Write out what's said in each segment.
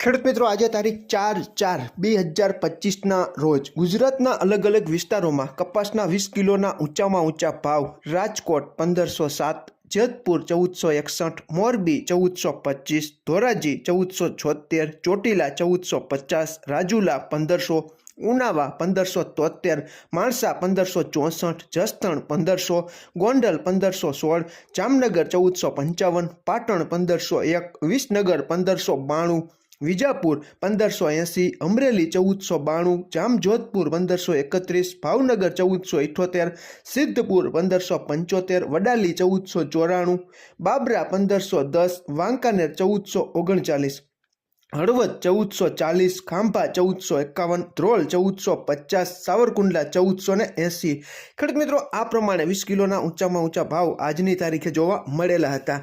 ખેડૂત મિત્રો, આજે તારીખ ચાર ચાર બે હજાર પચીસના રોજ ગુજરાતના અલગ અલગ વિસ્તારોમાં કપાસના વીસ કિલોના ઊંચામાં ઊંચા ભાવ, રાજકોટ પંદરસો સાત, જેતપુર ચૌદસો એકસઠ, મોરબી ચૌદસો પચીસ, ધોરાજી ચૌદસો છોતેર, ચોટીલા ચૌદસો પચાસ, રાજુલા પંદરસો, ઉનાવા પંદરસો તોતેર, માણસા પંદરસો ચોસઠ, જસદણ પંદરસો, ગોંડલ પંદરસો સોળ, જામનગર ચૌદસો પંચાવન, પાટણ પંદરસો એક, વિસનગર પંદરસો બાણું વિજાપુર પંદરસો એંસી અમરેલી ચૌદસો બાણું, જામજોધપુર પંદરસો એકત્રીસ, ભાવનગર ચૌદસો ઇઠોતેર સિદ્ધપુર પંદરસો પંચોતેર, વડાલી ચૌદસો ચોરાણું, બાબરા પંદરસો દસ, વાંકાનેર ચૌદસો ઓગણચાલીસ, હળવદ ચૌદસો ચાલીસ, ખાંભા ચૌદસો એકાવન, ધ્રોલ ચૌદસો પચાસ, સાવરકુંડલા ચૌદસો ને એંસી ખેડૂત મિત્રો, આ પ્રમાણે વીસ કિલોના ઊંચામાં ઊંચા ભાવ આજની તારીખે જોવા મળેલા હતા.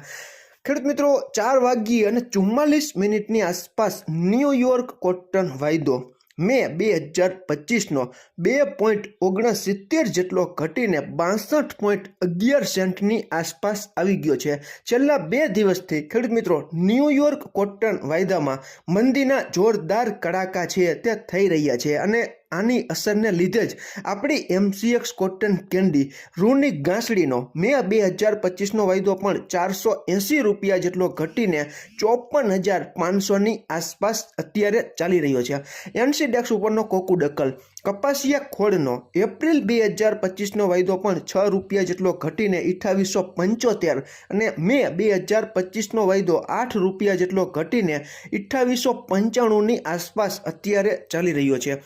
ખેડૂત મિત્રો, ચાર વાગી અને ચુમ્માલીસ મિનિટની આસપાસ ન્યૂયોર્ક કોટન વાયદો મે બે હજાર પચીસનો બે પોઈન્ટ ઓગણસિત્તેર જેટલો ઘટીને બાસઠ પોઈન્ટ અગિયાર સેન્ટની આસપાસ આવી ગયો છે. છેલ્લા બે દિવસથી ખેડૂત મિત્રો ન્યૂયોર્ક કોટન વાયદામાં મંદીના જોરદાર કડાકા છે તે થઈ રહ્યા છે અને આની અસરને લીધે જ આપણી એમસીએક્સ કોટન કેન્ડી રૂની ગાંસડીનો મે બે હજાર પચીસનો વાયદો પણ ચારસો એંસી રૂપિયા જેટલો ઘટીને ચોપન હજાર પાંચસોની આસપાસ અત્યારે ચાલી રહ્યો છે. એનસી ડેક્સ ઉપરનો કોકુ ડકલ કપાસિયા ખોળનો એપ્રિલ બે હજાર પચીસનો વાયદો પણ છ રૂપિયા જેટલો ઘટીને અઠ્ઠાવીસો પંચોતેર અને મે બે હજાર પચીસનો વાયદો આઠ રૂપિયા જેટલો ઘટીને અઠ્ઠાવીસો પંચાણુંની આસપાસ અત્યારે ચાલી રહ્યો છે.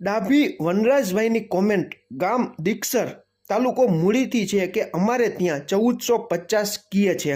ડાભી વનરાજભાઈની કોમેન્ટ ગામ દીક્ષર તાલુકો મૂળીથી છે કે અમારે ત્યાં ચૌદસો પચાસ કીએ છે.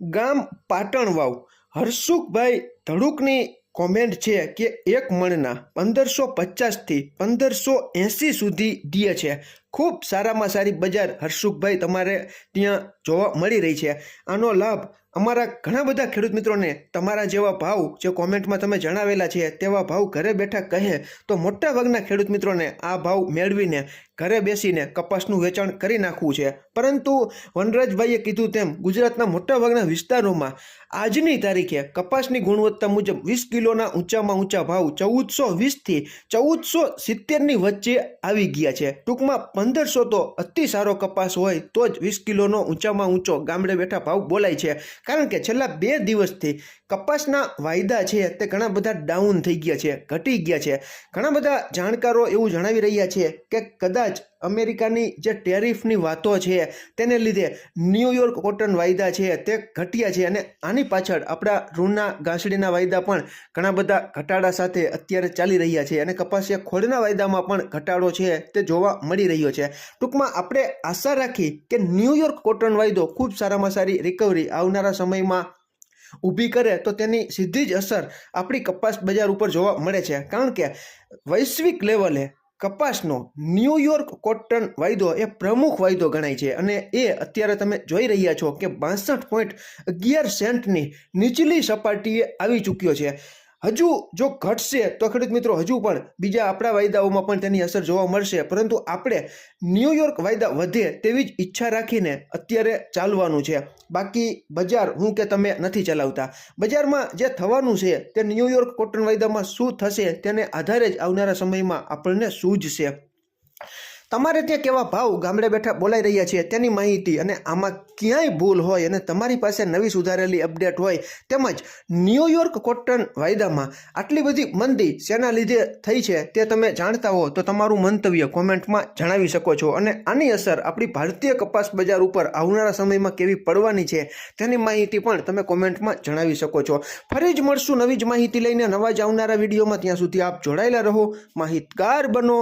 ગામ પાટણવાવ. હર્ષુખભાઈ ધડુકની કોમેન્ટ છે કે એક મણના પંદરસો પચાસથી પંદરસો એંસી સુધી દીએ છે. ખૂબ સારામાં સારી બજાર હર્ષુખભાઈ તમારે ત્યાં જોવા મળી રહી છે. આનો લાભ અમારા ઘણા બધા ખેડૂત મિત્રોને તમારા જેવા ભાવ જે કોમેન્ટમાં તમે જણાવેલા છે તેવા ભાવ ઘરે બેઠા કહે તો મોટા ભાગના ખેડૂત મિત્રોને આ ભાવ મેળવીને ઘરે બેસીને કપાસનું વેચાણ કરી નાખવું છે. પરંતુ વનરાજભાઈએ કીધું તેમ, ગુજરાતના મોટાભાગના વિસ્તારોમાં આજની તારીખે કપાસની ગુણવત્તા મુજબ વીસ કિલોના ઊંચામાં ઊંચા ભાવ ચૌદસો વીસથી ચૌદસો સિત્તેરની વચ્ચે આવી ગયા છે. ટૂંકમાં પંદરસો તો અતિ સારો કપાસ હોય તો જ વીસ કિલોનો ઊંચામાં ઊંચો ગામડે બેઠા ભાવ બોલાય છે. કારણ કે છેલ્લા બે દિવસથી કપાસના વાયદા છે તે ઘણા બધા ડાઉન થઈ ગયા છે, ઘટી ગયા છે. ઘણા બધા જાણકારો એવું જણાવી રહ્યા છે કે કદાચ અમેરિકાની જે ટેરિફની વાતો છે તેને લીધે ન્યૂયોર્ક કોટન વાયદા છે તે ઘટ્યા છે અને આની પાછળ આપણા ઋણના ઘાસડીના વાયદા પણ ઘણા બધા ઘટાડા સાથે અત્યારે ચાલી રહ્યા છે અને કપાસિયા ખોળના વાયદામાં પણ ઘટાડો છે તે જોવા મળી રહ્યો છે. ટૂંકમાં આપણે આશા રાખી કે ન્યૂયોર્ક કોટન વાયદો ખૂબ સારામાં સારી રિકવરી આવનારા સમયમાં ઊભી કરે તો તેની સીધી જ અસર આપણી કપાસ બજાર ઉપર જોવા મળે છે. કારણ કે વૈશ્વિક લેવલે કપાસનો ન્યૂયોર્ક કોટન વાયદો એ પ્રમુખ વાયદો ગણાય છે. અને એ અત્યારે તમે જોઈ રહ્યા છો કે બાસઠ પોઈન્ટ અગિયાર સેન્ટની નીચલી સપાટીએ આવી ચૂક્યો છે. હજુ જો ઘટશે તો ખેડૂત મિત્રો હજુ પણ બીજા આપણા વાયદાઓમાં પણ તેની અસર જોવા મળશે. પરંતુ આપણે ન્યૂયોર્ક વાયદા વધે તેવી જ ઈચ્છા રાખીને અત્યારે ચાલવાનું છે. બાકી બજાર હું કે તમે નથી ચલાવતા. બજારમાં જે થવાનું છે તે ન્યૂયોર્ક કોટન વાયદામાં શું થશે તેને આધારે જ આવનારા સમયમાં આપણને સૂઝશે. તમારે ત્યાં કેવા ભાવ ગામડે બેઠા બોલાઈ રહ્યા છે તેની માહિતી અને આમાં ક્યાંય ભૂલ હોય અને તમારી પાસે નવી સુધારેલી અપડેટ હોય તેમજ ન્યૂયોર્ક કોટન વાયદામાં આટલી બધી મંદી શેના લીધે થઈ છે તે તમે જાણતા હો તો તમારું મંતવ્ય કોમેન્ટમાં જણાવી શકો છો. અને આની અસર આપણી ભારતીય કપાસ બજાર ઉપર આવનારા સમયમાં કેવી પડવાની છે તેની માહિતી પણ તમે કોમેન્ટમાં જણાવી શકો છો. ફરી જ મળશું નવી જ માહિતી લઈને નવા જ આવનારા વિડીયોમાં. ત્યાં સુધી આપ જોડાયેલા રહો. માહિતગાર બનો.